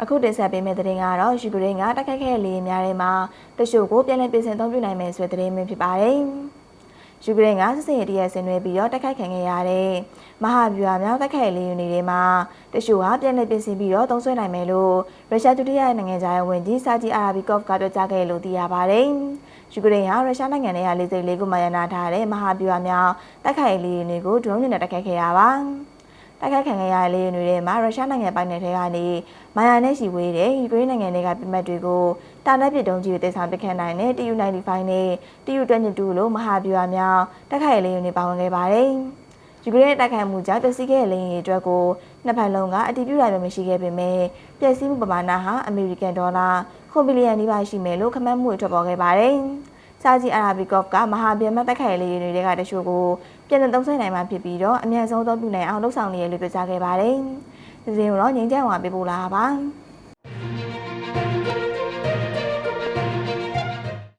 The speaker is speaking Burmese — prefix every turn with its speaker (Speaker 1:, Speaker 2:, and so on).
Speaker 1: အခုတင်ဆက်ပေးမယ့်သတင်းကတော့ယူကရိန်းကတိုက်ခိုက်ခဲ့တဲ့လေယာဉ်များထဲမှာတချို့ကိုပြန်လည်ပြင်ဆင်သုံးပြနိုင်မယ်ဆိုတဲ့သတင်းမျိုးဖြစ်ပါတယ်။ယူကရိန်းကစစ်စင်ရေးတရက်ဆင်နွှဲပြီးတော့တိုက်ခိုက်ခံခဲ့ရတဲ့မဟာဗျူဟာမြောက်တိုက်ခိုက်လေယာဉ်တွေထဲမှာတချို့ဟာပြန်လည်ပြင်ဆင်ပြီးတော့သုံးစွဲနိုင်မယ်လို့ရုရှားဒုတိယနိုင်ငံသားရေးဝန်ကြီးစာဂျီအာရာဘီကော့ဖ်ကပြောကြားခဲ့လို့သိရပါတယ်။ယူကရိန်းဟာရုရှားနိုင်ငံထဲက44ခုမှရနာထားတဲ့မဟာဗျူဟာမြောက်တိုက်ခိုက်လေယာဉ်တွေကိုဒရုန်းတွေနဲ့တိုက်ခိုက်ခဲ့ရပါ။ တိုက်ခိုက်ခံခဲ့ရတဲ့လေယာဉ်တွေထဲမှာရုရှားနိုင်ငံပိုင်နယ်ထဲကနေမာယာနဲ့ရှိဝေးတဲ့ယူကရိန်းနိုင်ငံတွေကပြမတ်တွေကိုတာနက်ပစ်တုံးကြီးတွေတိဆောင်ပစ်ခတ်နိုင်တဲ့ TU95 နဲ့ TU22 လို့မဟာဗျူဟာမြောက်တိုက်ခိုက်လေယာဉ်တွေပါဝင်ခဲ့ပါတယ်။ယူကရိန်းတိုက်ခိုက်မှုကြောင့်ပျက်စီးခဲ့တဲ့လေယာဉ်တွေအတွက်ကိုနှစ်ဖက်လုံးကအတည်ပြုတာမျိုးမရှိခဲ့ပေမဲ့ပျက်စီးမှုပမာဏဟာအမေရိကန်ဒေါ်လာ9ဘီလီယံနီးပါးရှိမယ်လို့ခန့်မှန်းမှုတွေထွက်ပေါ်ခဲ့ပါတယ်။ စာဂျီအာရာဘီကော့ဖ်ကမဟာဗျူဟာတိုက်ခိုက်လေယာဉ်တွေကတချို့ကိုပြန်လည်သုံးစွဲနိုင်မှာဖြစ်ပြီးတော့အမြန်ဆုံးသုံးပြုနိုင်အောင်လှုပ်ဆောင်နေရလို့ပြောကြားခဲ့ပါတယ်။ဒီစဉ်ကိုတော့ငင်းကြံဝါပေးပို့လာပါ။